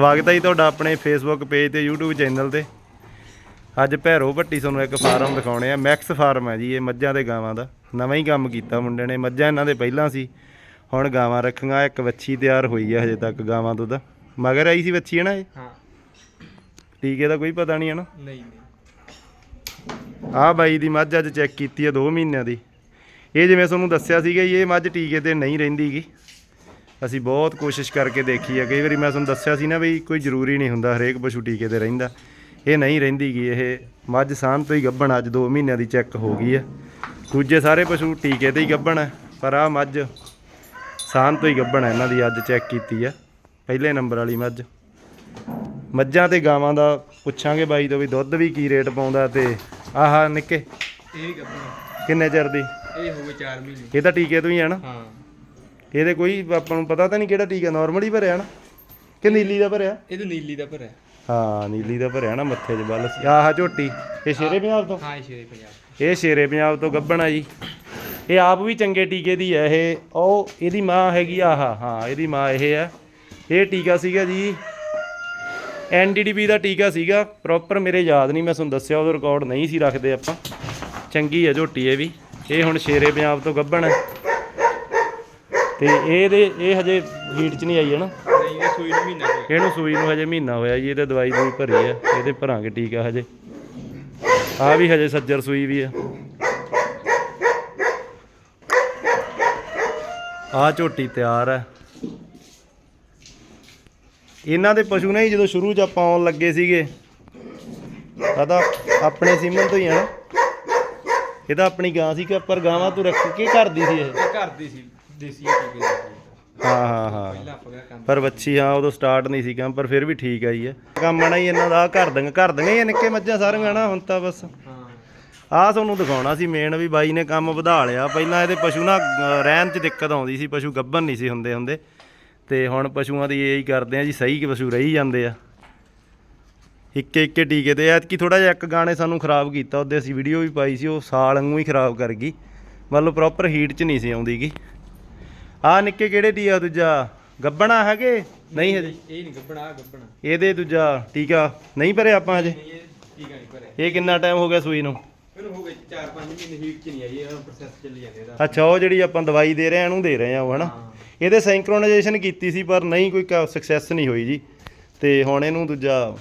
ਸਵਾਗਤ ਹੈ ਜੀ ਤੁਹਾਡਾ ਆਪਣੇ ਫੇਸਬੁੱਕ ਪੇਜ ਤੇ YouTube ਚੈਨਲ ਤੇ। ਅੱਜ ਭੈਰੋ ਭੱਟੀ ਤੁਹਾਨੂੰ ਇੱਕ ਫਾਰਮ ਦਿਖਾਉਣੇ ਆ। ਮੈਕਸ ਫਾਰਮ ਹੈ ਜੀ ਇਹ ਮੱਝਾਂ ਤੇ ਗਾਵਾਂ ਦਾ। ਨਵਾਂ ਹੀ ਕੰਮ ਕੀਤਾ ਮੁੰਡੇ ਨੇ। ਮੱਝਾਂ ਇਹਨਾਂ ਦੇ ਪਹਿਲਾਂ ਸੀ। ਹੁਣ ਗਾਵਾਂ ਰੱਖੀਆਂ ਇੱਕ ਵੱਛੀ ਤਿਆਰ ਹੋਈ ਆ ਹਜੇ ਤੱਕ ਗਾਵਾਂ ਤੋਂ ਤਾਂ। ਮਗਰ ਆਈ ਸੀ ਵੱਛੀ ਹੈ ਨਾ ਇਹ? ਹਾਂ। ਟੀਕੇ ਦਾ ਕੋਈ ਪਤਾ ਨਹੀਂ ਹੈ ਨਾ? ਨਹੀਂ ਨਹੀਂ। ਆਹ ਬਾਈ ਦੀ ਮੱਝ ਅੱਜ ਚੈੱਕ ਕੀਤੀ ਆ 2 ਮਹੀਨਿਆਂ ਦੀ। ਇਹ ਜਿਵੇਂ ਤੁਹਾਨੂੰ ਦੱਸਿਆ ਸੀਗਾ ਇਹ ਮੱਝ ਟੀਕੇ ਤੇ ਨਹੀਂ ਰਹਿੰਦੀਗੀ ਅਸੀਂ ਬਹੁਤ ਕੋਸ਼ਿਸ਼ ਕਰਕੇ ਦੇਖੀ ਆ। ਕਈ ਵਾਰੀ ਮੈਂ ਤੁਹਾਨੂੰ ਦੱਸਿਆ ਸੀ ਨਾ ਵੀ ਕੋਈ ਜ਼ਰੂਰੀ ਨਹੀਂ ਹੁੰਦਾ ਹਰੇਕ ਪਸ਼ੂ ਟੀਕੇ ਤੇ ਰਹਿੰਦਾ। ਇਹ ਨਹੀਂ ਰਹਿੰਦੀਗੀ ਇਹ ਮੱਝ ਸਾਂਝ ਤੋਂ ਹੀ ਗੱਭਣ ਅੱਜ 2 ਮਹੀਨਿਆਂ ਦੀ ਚੈੱਕ ਹੋ ਗਈ ਆ। ਦੂਜੇ ਸਾਰੇ ਪਸ਼ੂ ਟੀਕੇ ਤੇ ਹੀ ਗੱਭਣ ਆ ਪਰ ਆਹ ਮੱਝ ਸਾਂਝ ਤੋਂ ਹੀ ਗੱਭਣ ਆ ਇਹਨਾਂ ਦੀ ਅੱਜ ਚੈੱਕ ਕੀਤੀ ਆ। ਪਹਿਲੇ ਨੰਬਰ ਵਾਲੀ ਮੱਝ। ਮੱਝਾਂ ਤੇ ਗਾਵਾਂ ਦਾ ਪੁੱਛਾਂਗੇ ਬਾਈ ਤੋਂ ਵੀ ਦੁੱਧ ਵੀ ਕੀ ਰੇਟ ਪਾਉਂਦਾ ਤੇ ਆਹ ਨਿੱਕੇ ਇਹ ਗੱਭਣਾ। ਕਿੰਨੇ ਚਿਰ ਦੀ? ਇਹ ਹੋ ਗਏ 4 ਮਹੀਨੇ। ਇਹ ਤਾਂ ਟੀਕੇ ਤੋਂ ਹੀ ਆ ਨਾ? ਹਾਂ। ਇਹਦੇ ਕੋਈ ਆਪਾਂ ਨੂੰ ਪਤਾ ਤਾਂ ਨਹੀਂ ਕਿਹੜਾ ਟੀਕਾ ਨਾਰਮਲ ਹੀ ਭਰਿਆ ਨਾ? ਕਿ ਨੀਲੀ ਦਾ ਭਰਿਆ? ਇਹ ਤਾਂ ਨੀਲੀ ਦਾ ਭਰਿਆ। ਹਾਂ ਨੀਲੀ ਦਾ ਭਰਿਆ ਨਾ ਮੱਥੇ 'ਚ ਬੱਲ। ਸੀ ਆਹ ਝੋਟੀ ਇਹ ਸ਼ੇਰੇ ਪੰਜਾਬ ਤੋਂ? ਹਾਂ ਇਹ ਸ਼ੇਰੇ ਪੰਜਾਬ ਇਹ ਸ਼ੇਰੇ ਪੰਜਾਬ ਤੋਂ ਗੱਭਣ ਆ ਜੀ। ਇਹ ਆਪ ਵੀ ਚੰਗੇ ਟੀਕੇ ਦੀ ਹੈ ਇਹ। ਉਹ ਇਹਦੀ ਮਾਂ ਹੈਗੀ ਆਹ ਹਾਂ ਇਹਦੀ ਮਾਂ ਇਹ ਹੈ ਇਹ ਟੀਕਾ ਸੀਗਾ ਜੀ ਐਨਡੀਡੀਬੀ ਦਾ ਟੀਕਾ ਸੀਗਾ। ਪ੍ਰੋਪਰ ਮੇਰੇ ਯਾਦ ਨਹੀਂ ਮੈਂ ਤੁਹਾਨੂੰ ਦੱਸਿਆ ਉਹਦਾ ਰਿਕਾਰਡ ਨਹੀਂ ਸੀ ਰੱਖਦੇ ਆਪਾਂ। ਚੰਗੀ ਹੈ ਝੋਟੀ ਇਹ ਵੀ। ਇਹ ਹੁਣ ਸ਼ੇਰੇ ਪੰਜਾਬ ਤੋਂ ਗੱਭਣ ਹੈ ਤੇ ਇਹਦੇ ਇਹ ਹਜੇ ਹੀਟ 'ਚ ਨਹੀਂ ਆਈ ਹੈ ਨਾ? ਨਹੀਂ ਇਹ ਸੂਈ ਨੂੰ ਮਹੀਨਾ ਹੋਇਆ। ਇਹਨੂੰ ਸੂਈ ਨੂੰ ਹਜੇ ਮਹੀਨਾ ਹੋਇਆ ਜੀ ਇਹਦੇ ਦਵਾਈ ਦੂਈ ਭਰੀ ਹੈ ਇਹਦੇ ਭਰਾਂਗੇ ਟੀਕਾ ਹਜੇ। ਆ ਵੀ ਹਜੇ ਸੱਜਰ ਸੂਈ ਵੀ ਆ। ਆ ਝੋਟੀ ਤਿਆਰ ਹੈ ਇਹਨਾਂ ਦੇ ਪਸ਼ੂ ਨੇ ਹੀ ਜਦੋਂ ਸ਼ੁਰੂ ਚ ਆਪਾਂ ਆਉਣ ਲੱਗੇ ਸੀਗੇ ਆ ਤਾਂ ਆਪਣੇ ਸੀਮਨ ਤੋਂ ਹੀ ਆ ਨਾ। ਇਹ ਤਾਂ ਆਪਣੀ ਗਾਂ ਸੀ ਕਿ ਪਰ ਗਾਵਾਂ ਤੂੰ ਰੱਖ ਕੇ ਘਰ ਦੀ ਸੀ ਇਹ। ਇਹ ਘਰ ਦੀ ਸੀ। ਦੇਸੀ ਟੀਕੇ ਦੀ ਸੀ। ਹਾਂ ਹਾਂ ਹਾਂ। ਪਹਿਲਾਂ ਆਪਾਂ ਦਾ ਕੰਮ ਪਰ ਬੱਚੀ ਹਾਂ ਉਦੋਂ ਸਟਾਰਟ ਨਹੀਂ ਸੀ ਕੰਮ ਪਰ ਫਿਰ ਵੀ ਠੀਕ ਆਈ ਹੈ ਕੰਮ ਆਣਾ ਹੀ ਇਹਨਾਂ ਦਾ ਆਹ ਘਰ ਦੀਆਂ ਘਰ ਦੀਆਂ ਹੀ ਆ ਨਿੱਕੇ ਮੱਝਾਂ ਸਾਰੀਆਂ ਨਾ ਹੁਣ ਤਾਂ ਬਸ। ਹਾਂ। ਆਹ ਤੁਹਾਨੂੰ ਦਿਖਾਉਣਾ ਸੀ ਮੇਨ ਵੀ ਬਾਈ ਨੇ ਕੰਮ ਵਧਾ ਲਿਆ। ਪਹਿਲਾਂ ਇਹਦੇ ਪਸ਼ੂ ਨਾ ਅਹ, ਰਹਿਣ 'ਚ ਦਿੱਕਤ ਆਉਂਦੀ ਸੀ ਪਸ਼ੂ ਗੱਭਣ ਨਹੀਂ ਸੀ ਹੁੰਦੇ ਹੁੰਦੇ। ਤੇ ਹੁਣ ਪਸ਼ੂਆਂ ਦੀ ਇਹੀ ਕਰਦੇ ਆ ਜੀ ਸਹੀ ਕਿ ਪਸ਼ੂ ਰਹੀ ਜਾਂਦੇ ਆ। ਇੱਕੇ ਇੱਕੇ ਟੀਕੇ ਤੇ ਐਤਕੀ ਥੋੜਾ ਜਿਹਾ ਇੱਕ ਗਾਣੇ ਸਾਨੂੰ ਖਰਾਬ ਕੀਤਾ ਉਹਦੇ ਅਸੀਂ ਵੀਡੀਓ ਵੀ ਪਾਈ ਸੀ ਉਹ ਸਾਲ ਵਾਂਗੂ ਹੀ ਖਰਾਬ ਕਰ ਗਈ। ਮਤਲਬ ਪ੍ਰੋਪਰ ਹੀਟ 'ਚ ਨਹੀਂ ਸੀ ਆਉਂਦੀਗੀ ਆਹ ਨਿੱਕੇ ਕਿਹੜੇ ਟੀਆ ਦੂਜਾ? ਗੱਭਣਾ ਹੈਗੇ? ਨਹੀਂ ਹਜੇ। ਇਹ ਨਹੀਂ ਗੱਭਣਾ ਆ ਗੱਭਣਾ ਇਹਦੇ ਦੂਜਾ ਟੀਕਾ ਨਹੀਂ ਭਰਿਆ ਆਪਾਂ ਹਜੇ। ਨਹੀਂ ਇਹ ਟੀਕਾ ਨਹੀਂ ਭਰਿਆ ਇਹ ਕਿੰਨਾ ਟਾਈਮ ਹੋ ਗਿਆ ਸੂਈ ਨੂੰ? ਇਹਨੂੰ ਹੋ ਗਏ 4-5 ਮਹੀਨੇ ਹੀਟ ਚ ਨਹੀਂ ਆਈ ਇਹ ਪ੍ਰੋਸੈਸ ਚੱਲੀ ਜਾਂਦੇ ਇਹਦਾ। ਅੱਛਾ ਉਹ ਜਿਹੜੀ ਆਪਾਂ ਦਵਾਈ ਦੇ ਰਹੇ ਆ ਇਹਨੂੰ ਦੇ ਰਹੇ ਆ ਉਹ ਹਨਾ? ਹਾਂ। ਇਹਦੇ ਸੈਂਕਰੋਨਾਈਜੇਸ਼ਨ ਕੀਤੀ ਸੀ ਪਰ ਨਹੀਂ ਕੋਈ ਸਕਸੈਸ ਨਹੀਂ ਹੋਈ ਜੀ। ਤੇ ਹੁਣ ਇਹਨੂੰ ਦੂਜਾ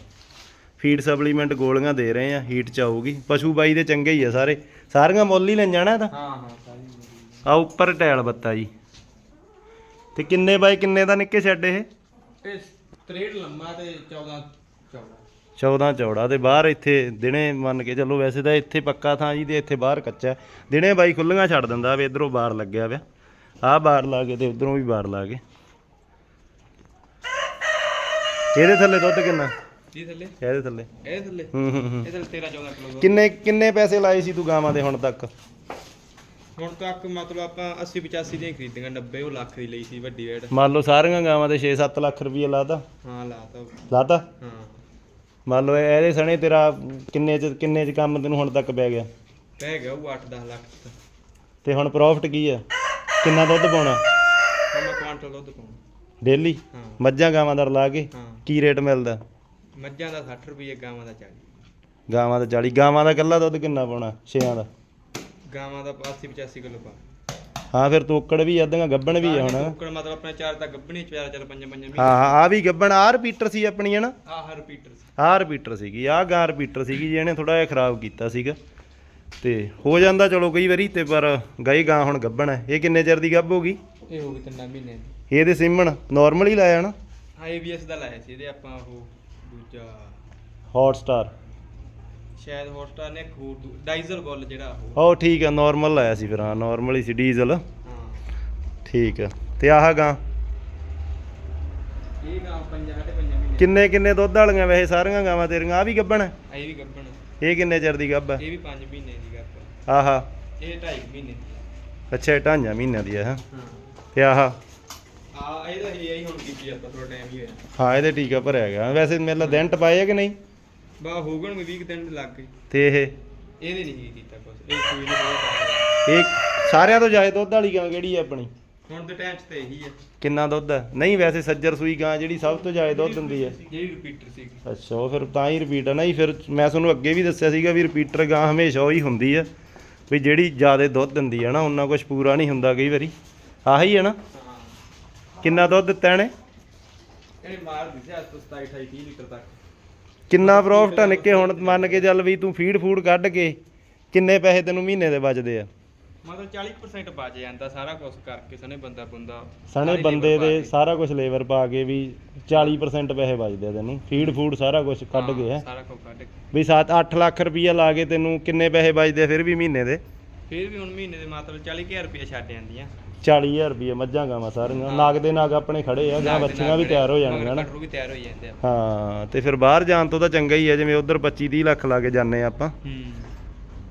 ਫੀਡ ਸਪਲੀਮੈਂਟ ਗੋਲੀਆਂ ਦੇ ਰਹੇ ਆ ਹੀਟ ਚ ਆਊਗੀ। ਪਸ਼ੂ ਬਾਈ ਦੇ ਚੰਗੇ ਹੀ ਆ ਸਾਰੇ। ਸਾਰੀਆਂ ਮੁੱਲ ਹੀ ਲੈ ਜਾਣਾ ਤਾਂ ਹਾਂ ਹਾਂ ਸਾਰੀ ਉਮਰ ਆ ਉੱਪਰ ਟੈਲ ਬੱਤਾ ਜੀ। ਤੇ ਕਿੰਨੇ ਬਾਈ ਕਿੰਨੇ ਦਾ ਨਿੱਕੇ ਛੱਡ ਇਹ। ਇਹ 63 ਲੰਮਾ ਤੇ 14 ਚੌੜਾ 14 ਚੌੜਾ ਤੇ ਬਾਹਰ ਇੱਥੇ ਦਿਨੇ ਮੰਨ ਕੇ ਚੱਲੋ ਵੈਸੇ ਤਾਂ ਇੱਥੇ ਪੱਕਾ ਥਾਂ ਜੀ ਤੇ ਇੱਥੇ ਬਾਹਰ ਕੱਚਾ। ਹੈ। ਦਿਨੇ ਬਾਈ ਖੁੱਲੀਆਂ ਛੱਡ ਦਿੰਦਾ ਵੀ ਇਧਰੋਂ ਬਾਹਰ ਲੱਗਿਆ ਪਿਆ। ਆਹ ਬਾਹਰ ਲਾ ਕੇ ਤੇ ਉਧਰੋਂ ਵੀ ਬਾਹਰ ਲਾ ਕੇ। ਇਹਦੇ ਥੱਲੇ ਦੁੱਧ ਕਿੰਨਾ? ਇਹ ਥੱਲੇ? ਇਹਦੇ ਥੱਲੇ। ਇਹ ਥੱਲੇ? ਹੂੰ ਹੂੰ ਹੂੰ। ਇਹ ਥੱਲੇ 13 14 ਕਿਲੋ ਦਾ ਕਿੰਨੇ ਕਿੰਨੇ ਪੈਸੇ ਲਾਏ ਸੀ ਤੂੰ ਗਾਵਾਂ ਦੇ ਹੁਣ ਤੱਕ? ਹੁਣ ਤੱਕ ਮਤਲਬ ਆਪਾਂ 80 85 ਦੀਆਂ ਖਰੀਦੀਆਂ 90 ਉਹ ਲੱਖ ਦੀ ਲਈ ਸੀ ਵੱਡੀ ਵੇੜ ਮੰਨ ਲਓ ਸਾਰੀਆਂ ਗਾਵਾਂ ਦੇ 6-7 ਲੱਖ ਰੁਪਏ ਲਾਤਾ। ਹਾਂ ਲਾਤਾ ਲਾਤਾ? ਹਾਂ। ਮੰਨ ਲਓ ਇਹਦੇ ਸਣੇ ਤੇਰਾ ਕਿੰਨੇ ਚ ਕਿੰਨੇ ਚ ਕੰਮ ਤੈਨੂੰ ਹੁਣ ਤੱਕ ਪੈ ਗਿਆ? ਪੈ ਗਿਆ ਉਹ 8-10 ਲੱਖ ਤੇ। ਹੁਣ ਪ੍ਰੋਫਿਟ ਕੀ ਹੈ ਕਿੰਨਾ ਦੁੱਧ ਪਾਉਣਾ? ਹੁਣ ਮੈਂ ਕੁਆਂਟਲ ਦੁੱਧ ਪਾਉਂ ਡੇਲੀ? ਹਾਂ। ਮੱਝਾਂ ਗਾਵਾਂ ਦਾ ਰਲਾ ਕੇ ਹਾਂ। ਕੀ ਰੇਟ ਮਿਲਦਾ? ਮੱਝਾਂ ਦਾ 60 ਰੁਪਏ ਗਾਵਾਂ ਦਾ 40 ਗਾਵਾਂ ਦਾ 40 ਗਾਵਾਂ ਦਾ ਇਕੱਲਾ ਦੁੱਧ ਕਿੰਨਾ ਪਾਉਣਾ? ਛੇਆਂ ਦਾ। ਗਾਵਾਂ ਦਾ 80 85 ਕਿਲੋ ਪਾ। ਹਾਂ ਫਿਰ ਤੋਕੜ ਵੀ ਅੱਧੀਆਂ ਗੱਬਣ ਵੀ ਆ ਹੁਣ। ਕੁੱਕੜ ਮਤਲਬ ਆਪਣੇ ਚਾਰ ਤਾਂ ਗੱਭਣੀ ਚਾਰ ਚਾਰ ਪੰਜ ਪੰਜ ਮਹੀਨੇ। ਹਾਂ ਹਾਂ ਆ ਵੀ ਗੱਬਣ ਆ ਰਿਪੀਟਰ ਸੀ ਆਪਣੀ ਹਨਾ ਆਹ ਰਿਪੀਟਰ ਆ ਰਿਪੀਟਰ ਸੀਗੀ ਆ ਗਾਂ ਰਿਪੀਟਰ ਸੀਗੀ ਜਿਹਨੇ ਥੋੜਾ ਜਿਹਾ ਖਰਾਬ ਕੀਤਾ ਸੀਗਾ। ਤੇ ਹੋ ਜਾਂਦਾ ਚਲੋ ਕਈ ਵਾਰੀ ਤੇ ਪਰ ਗਈ ਗਾਂ ਹੁਣ ਗੱਬਣ ਹੈ। ਇਹ ਕਿੰਨੇ ਚਿਰ ਦੀ ਗੱਬ ਹੋ ਗਈ? ਇਹ ਹੋ ਗਈ ਤਿੰਨਾਂ ਮਹੀਨੇ ਦੀ। ਇਹਦੇ ਸਿਮਣ ਨਾਰਮਲ ਹੀ ਲਾਇਆ ਨਾ? ਹਾਂ ਏਬੀਐਸ ਦਾ ਲਾਇਆ ਸੀ ਇਹਦੇ ਆਪਾਂ ਉਹ ਦੂਜਾ ਹੌਟ ਸਟਾਰ ਸ਼ਾਇਦ ਹੌਟਸਟਾਰ ਨੇ ਇੱਕ ਹੋਰ ਦੂ- ਡਾਈਜ਼ਲ ਬੁੱਲ ਜਿਹੜਾ ਉਹ। ਉਹ ਠੀਕ ਆ ਨਾਰਮਲ ਲਾਇਆ ਸੀ ਫਿਰ ਹਾਂ ਨਾਰਮਲ ਹੀ ਸੀ ਡੀਜ਼ਲ ਹਾਂ ਠੀਕ ਆ ਤੇ ਆਹ ਗਾਂ? ਇਹ ਗਾਂ ਪੰਜਾਂ ਸਾਢੇ ਪੰਜਾਂ ਮਹੀਨੇ ਕਿੰਨੇ ਕਿੰਨੇ ਦੁੱਧ ਵਾਲੀਆਂ ਵੈਸੇ ਸਾਰੀਆਂ ਗਾਵਾਂ ਤੇਰੀਆਂ? ਆ ਵੀ ਗੱਬਣ ਹੈ? ਆ ਇਹ ਵੀ ਗੱਭਣ ਇਹ ਕਿੰਨੇ ਚਿਰ ਦੀ ਗੱਬ ਹੈ? ਇਹ ਵੀ 5 ਮਹੀਨੇ ਦੀ ਗੱਪ ਆਹਾ। ਇਹ 2.5 ਮਹੀਨੇ ਦੀ ਅੱਛਾ ਇਹ ਢਾਈਆਂ ਮਹੀਨਿਆਂ ਦੀ ਹੈ ਹੈਂ। ਹਾਂ। ਤੇ ਆਹ? ਆ ਇਹ ਆਈ ਹੁਣ ਕੀਤੀ ਆਪਾਂ ਥੋੜਾ ਟਾਈਮ ਹੀ ਹੋਇਆ। ਹਾਂ ਇਹਦੇ ਟੀਕਾ ਭਰਿਆ ਗਿਆ। ਵੈਸੇ ਮੇਲਾ ਦਿਨ ਟਪਾਏ ਆ ਕਿ ਨਹੀਂ? ਬਾ ਹੋਗਣ ਵੀ 20 ਕੁ ਦਿਨ ਲੱਗ ਗਏ। ਤੇ ਇਹ? ਇਹਦੇ ਨਹੀਂ ਕੀਤਾ ਕੁਛ। ਇਹ ਕੋਈ ਨਹੀਂ ਬਹੁਤ ਇਹ ਸਾਰਿਆਂ ਤੋਂ ਜ਼ਿਆਦਾ ਦੁੱਧ ਵਾਲੀ ਗਾਂ ਕਿਹੜੀ ਹੈ ਆਪਣੀ? ਹੁਣ ਦੇ ਟਾਈਮ 'ਚ ਤੇ ਇਹੀ ਹੈ ਕਿੰਨਾ ਦੁੱਧ ਹੈ ਨਹੀਂ ਵੈਸੇ ਸੱਜਰ ਸੂਈ ਗਾਂ ਜਿਹੜੀ ਸਭ ਤੋਂ ਜ਼ਿਆਦਾ ਦੁੱਧ ਦਿੰਦੀ ਹੈ ਜਿਹੜੀ ਰਿਪੀਟਰ ਸੀਗੀ ਅੱਛਾ ਉਹ ਫਿਰ ਤਾਂ ਹੀ ਰਿਪੀਟ ਹੈ ਨਾ ਜੀ ਫਿਰ ਮੈਂ ਤੁਹਾਨੂੰ ਅੱਗੇ ਵੀ ਦੱਸਿਆ ਸੀਗਾ ਵੀ ਰਿਪੀਟਰ ਗਾਂ ਹਮੇਸ਼ਾ ਉਹੀ ਹੁੰਦੀ ਆ ਵੀ ਜਿਹੜੀ ਜ਼ਿਆਦਾ ਦੁੱਧ ਦਿੰਦੀ ਹੈ ਨਾ ਉਹਨਾਂ ਕੁਝ ਪੂਰਾ ਨਹੀਂ ਹੁੰਦਾ ਕਈ ਵਾਰੀ। ਆਹੀ ਹੈ ਨਾ। ਹਾਂ। ਕਿੰਨਾ ਦੁੱਧ ਦਿੱਤਾ ਇਹਨੇ? ਇਹ ਮਾਰ ਦਿੱਤੀ ਅੱਜ ਤੋਂ 27 28 30 ਲੀਟਰ ਤੱਕ। ਕਿੰਨਾ ਪ੍ਰੋਫਿਟ ਆ ਨਿੱਕੇ ਹੁਣ ਮੰਨ ਕੇ ਚੱਲ ਵੀ ਤੂੰ ਫੀਡ ਫੂਡ ਕੱਢ ਕੇ ਕਿੰਨੇ ਪੈਸੇ ਤੈਨੂੰ ਮਹੀਨੇ ਦੇ ਬਚਦੇ ਆ? ਮਤਲਬ 40% ਬਚ ਜਾਂਦਾ ਸਾਰਾ ਕੁਝ ਕਰਕੇ ਸਨੇ ਬੰਦਾ ਬੰਦਾ ਸਣੇ ਬੰਦੇ ਦੇ। ਸਾਰਾ ਕੁਝ ਲੇਬਰ ਪਾ ਕੇ ਵੀ 40% ਪੈਸੇ ਬਚਦੇ ਆ ਤੈਨੂੰ। ਫੀਡ ਫੂਡ ਸਾਰਾ ਕੁਝ ਕੱਢ ਕੇ ਹੈ। ਸਾਰਾ ਕੁਝ ਕੱਢ ਕੇ। ਵੀ 7-8 ਲੱਖ ਰੁਪਈਆ ਲਾ ਕੇ ਤੈਨੂੰ ਕਿੰਨੇ ਪੈਸੇ ਬਚਦੇ ਆ ਫਿਰ ਵੀ ਮਹੀਨੇ ਦੇ? ਫਿਰ ਵੀ ਹੁਣ ਮਹੀਨੇ ਦੇ ਮਤਲਬ 40000 ਰੁਪਏ ਛੱਡ ਜਾਂਦੀਆਂ। 40000 ਰੁਪਏ ਮੱਝਾਂ ਗਾਵਾਂ ਸਾਰੀਆਂ। ਨਾਗ ਦੇ ਨਾਗ ਆਪਣੇ ਖੜੇ ਆ ਗਾਂ ਬੱਚੀਆਂ ਵੀ ਤਿਆਰ ਹੋ ਜਾਣਗੀਆਂ ਨਾ। ਕਟਰੂ ਵੀ ਤਿਆਰ ਹੋ ਜਾਂਦੇ ਆ। ਹਾਂ ਤੇ ਫਿਰ ਬਾਹਰ ਜਾਣ ਤੋਂ ਤਾਂ ਚੰਗਾ ਹੀ ਆ ਜਿਵੇਂ ਉਧਰ 25-30 ਲੱਖ ਲਾ ਕੇ ਜਾਂਦੇ ਆ ਆਪਾਂ। ਹੂੰ।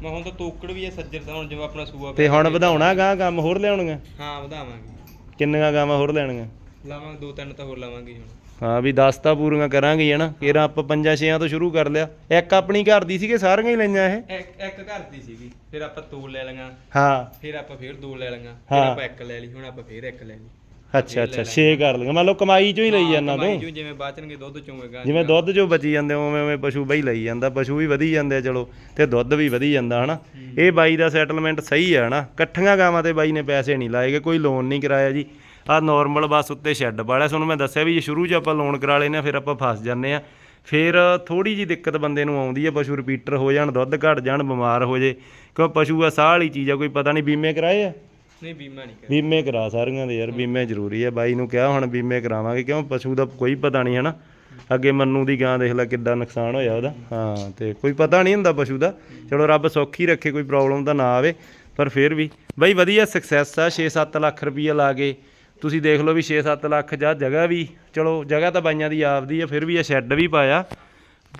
ਮੈਂ ਹੁਣ ਤਾਂ ਤੋਕੜ ਵੀ ਹੈ ਸੱਜਰ ਦਾ ਹੁਣ ਜਿਵੇਂ ਆਪਣਾ ਸੂਆ ਤੇ ਹੁਣ। ਵਧਾਉਣਾ ਗਾਂ ਕੰਮ ਹੋਰ ਲਿਆਉਣੀਆਂ? ਹਾਂ ਵਧਾਵਾਂਗੇ। ਕਿੰਨੀਆਂ ਗਾਵਾਂ ਹੋਰ ਲੈਣੀਆਂ? ਲਾਵਾਂਗੇ ਦੋ ਤਿੰਨ ਤਾਂ ਹੋਰ ਲਾਵਾਂਗੇ ਹੁਣ। ਹਾਂ ਵੀ 10 ਤਾਂ ਪੂਰੀਆਂ ਕਰਾਂਗੇ ਹਨਾ ਕਿਹੜਾ ਆਪਾਂ ਪੰਜਾਂ ਛੇਆਂ ਤੋਂ ਸ਼ੁਰੂ ਕਰ ਲਿਆ। ਇੱਕ ਆਪਣੀ ਘਰ ਦੀ ਸੀਗੇ ਸਾਰੀਆਂ ਹੀ ਲਈਆਂ ਇਹ? ਇੱਕ ਇੱਕ ਘਰ ਦੀ ਸੀਗੀ। ਫਿਰ ਆਪਾਂ ਦੋ ਲੈ ਲਈਆਂ। ਹਾਂ। ਫਿਰ ਆਪਾਂ ਫਿਰ ਦੋ ਲੈ ਲਈਆਂ। ਫਿਰ ਹਾਂ। ਆਪਾਂ ਇੱਕ ਲੈ ਲਈ ਹੁਣ ਆਪਾਂ ਫਿਰ ਇੱਕ ਲੈ ਲਈ। ਅੱਛਾ ਅੱਛਾ 6 ਕਰ ਲਈਆਂ। ਮੰਨ ਲਓ ਕਮਾਈ ਚੋਂ ਹੀ ਲਈ ਜਾਂਦਾ ਕਮਾਈ ਤੂੰ। ਚੋਂ ਜਿਵੇਂ ਬਾਚਣਗੇ ਦੁੱਧ ਚੋਵੇਗਾ ਜਿਵੇਂ ਦੁੱਧ ਜੋ ਬਚੀ ਜਾਂਦੇ ਉਵੇਂ ਉਵੇਂ ਪਸ਼ੂ ਬਈ ਲਈ ਜਾਂਦਾ। ਪਸ਼ੂ ਵੀ ਵਧੀ ਜਾਂਦੇ ਆ ਚਲੋ। ਤੇ ਦੁੱਧ ਵੀ ਵਧੀ ਜਾਂਦਾ ਹਨਾ? ਇਹ ਬਾਈ ਦਾ ਸੈਟਲਮੈਂਟ ਸਹੀ ਹੈ ਹਨਾ? ਇਕੱਠੀਆਂ ਗਾਵਾਂ ਤੇ ਬਾਈ ਨੇ ਪੈਸੇ ਨਹੀਂ ਲਾਏਗੇ ਕੋਈ ਲੋਨ ਨਹੀਂ ਕਰਾਇਆ ਜੀ। ਆ ਨਾਰਮਲ ਬਸ ਉੱਤੇ ਸ਼ੈੱਡ ਵਾਲਾ। ਤੁਹਾਨੂੰ ਮੈਂ ਦੱਸਿਆ ਵੀ ਜੇ ਸ਼ੁਰੂ 'ਚ ਆਪਾਂ ਲੋਨ ਕਰਾ ਲੈਨੇ ਆ ਫਿਰ ਆਪਾਂ ਫਸ ਜਾਂਦੇ ਆ ਫਿਰ ਥੋੜੀ ਜੀ ਦਿੱਕਤ ਬੰਦੇ ਨੂੰ ਆਉਂਦੀ ਹੈ ਪਸ਼ੂ ਰਿਪੀਟਰ ਹੋ ਜਾਣ ਦੁੱਧ ਘਟ ਜਾਣ ਬਿਮਾਰ ਹੋ ਜੇ। ਕਿਉਂ ਪਸ਼ੂ ਆ ਸਾਹ ਵਾਲੀ ਚੀਜ਼ ਆ ਕੋਈ ਪਤਾ ਨਹੀਂ ਬੀਮੇ ਕਰਾਏ ਆ? ਨਹੀਂ ਬੀਮਾ ਨਹੀਂ ਕਰ ਬੀਮੇ ਕਰਾ ਸਾਰੀਆਂ ਦੇ ਯਾਰ ਬੀਮੇ ਜ਼ਰੂਰੀ ਹੈ ਬਾਈ ਨੂੰ ਕਿਹਾ ਹੁਣ ਬੀਮੇ ਕਰਾਵਾਂਗੇ ਕਿਉਂ ਪਸ਼ੂ ਦਾ ਕੋਈ ਪਤਾ ਨਹੀਂ ਹਨਾ। ਅੱਗੇ ਮੰਨੂ ਦੀ ਗਾਂ ਦੇਖ ਲੈ ਕਿੱਡਾ ਨੁਕਸਾਨ ਹੋਇਆ ਉਹਦਾ। ਹਾਂ ਤੇ ਕੋਈ ਪਤਾ ਨਹੀਂ ਹੁੰਦਾ ਪਸ਼ੂ ਦਾ। ਚਲੋ ਰੱਬ ਸੌਖੀ ਰੱਖੇ ਕੋਈ ਪ੍ਰੋਬਲਮ ਤਾਂ ਨਾ ਆਵੇ ਪਰ ਫਿਰ ਵੀ। ਬਾਈ ਵਧੀਆ ਸਕਸੈਸ ਆ 6-7 ਲੱਖ ਰੁਪਈਆ ਲਾ ਕੇ ਤੁਸੀਂ ਦੇਖ ਲਓ ਵੀ 6-7 ਲੱਖ ਜਾਂ ਜਗ੍ਹਾ ਵੀ, ਚਲੋ ਜਗ੍ਹਾ ਤਾਂ ਬਾਈਆਂ ਦੀ ਆਪਦੀ ਆ, ਫਿਰ ਵੀ ਇਹ ਸ਼ੈੱਡ ਵੀ ਪਾਇਆ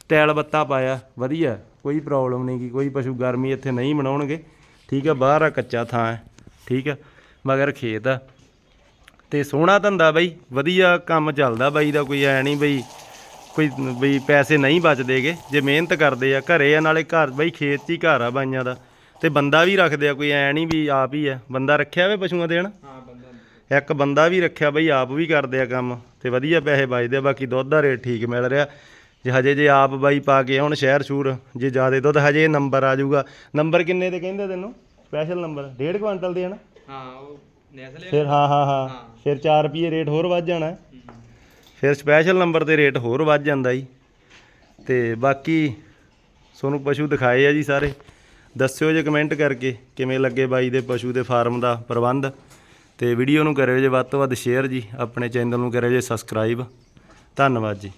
ਟੈਲ ਬੱਤਾ ਪਾਇਆ, ਵਧੀਆ, ਕੋਈ ਪ੍ਰੋਬਲਮ ਨਹੀਂ ਕਿ ਕੋਈ ਪਸ਼ੂ ਗਰਮੀ ਇੱਥੇ ਨਹੀਂ ਬਣਾਉਣਗੇ ਠੀਕ ਆ, ਬਾਹਰ ਆ ਕੱਚਾ ਥਾਂ ਹੈ, ਠੀਕ ਆ, ਮਗਰ ਖੇਤ ਆ। ਤੇ ਸੋਹਣਾ ਧੰਦਾ ਬਾਈ, ਵਧੀਆ ਕੰਮ ਚੱਲਦਾ ਬਾਈ ਦਾ, ਕੋਈ ਐ ਨਹੀਂ ਬਈ, ਕੋਈ ਬਈ ਪੈਸੇ ਨਹੀਂ ਬਚਦੇਗੇ, ਜੇ ਮਿਹਨਤ ਕਰਦੇ ਆ, ਘਰੇ ਆ, ਨਾਲੇ ਘਰ ਬਈ ਖੇਤ 'ਚ ਹੀ ਘਰ ਆ ਬਾਈਆਂ ਦਾ, ਤੇ ਬੰਦਾ ਵੀ ਰੱਖਦੇ ਆ, ਕੋਈ ਐ ਨਹੀਂ ਵੀ ਆਪ ਹੀ ਆ, ਬੰਦਾ ਰੱਖਿਆ ਵੇ ਪਸ਼ੂਆਂ ਦੇਣ? ਹਾਂ ਇੱਕ ਬੰਦਾ ਵੀ ਰੱਖਿਆ ਬਈ ਆਪ ਵੀ ਕਰਦੇ ਆ ਕੰਮ ਤੇ ਵਧੀਆ ਪੈਸੇ ਬਚਦੇ ਆ ਬਾਕੀ ਦੁੱਧ ਦਾ ਰੇਟ ਠੀਕ ਮਿਲ ਰਿਹਾ। ਜੇ ਹਜੇ ਜੇ ਆਪ ਬਾਈ ਪਾ ਕੇ ਹੁਣ ਸ਼ਹਿਰ ਸ਼ੂਰ ਜੇ ਜ਼ਿਆਦਾ ਦੁੱਧ ਹਜੇ ਨੰਬਰ ਆ ਜਾਊਗਾ। ਨੰਬਰ ਕਿੰਨੇ ਦੇ ਕਹਿੰਦੇ ਤੈਨੂੰ? Special number. 1.5 ਕੁਇੰਟਲ ਦੇ ਹਨ ਹਾਂ ਉਹ ਨੈਸਲੇ ਫਿਰ ਹਾਂ ਹਾਂ ਹਾਂ। ਫਿਰ 4 ਰੁਪਏ ਰੇਟ ਹੋਰ ਵੱਧ ਜਾਣਾ। ਫਿਰ ਸਪੈਸ਼ਲ ਨੰਬਰ ਤੇ ਰੇਟ ਹੋਰ ਵੱਧ ਜਾਂਦਾ ਜੀ। ਤੇ ਬਾਕੀ ਤੁਹਾਨੂੰ ਪਸ਼ੂ ਦਿਖਾਏ ਆ ਜੀ ਸਾਰੇ। ਦੱਸਿਓ ਜੇ ਕਮੈਂਟ ਕਰਕੇ ਕਿਵੇਂ ਲੱਗੇ ਬਾਈ ਦੇ ਪਸ਼ੂ ਦੇ ਫਾਰਮ ਦਾ ਪ੍ਰਬੰਧ। ਤੇ ਵੀਡੀਓ ਨੂੰ ਕਰਿਓ ਜੇ, ਵੱਧ ਤੋਂ ਵੱਧ ਸ਼ੇਅਰ ਜੀ, ਆਪਣੇ ਚੈਨਲ ਨੂੰ ਕਰਿਓ ਜੇ ਸਬਸਕ੍ਰਾਈਬ ਧੰਨਵਾਦ ਜੀ।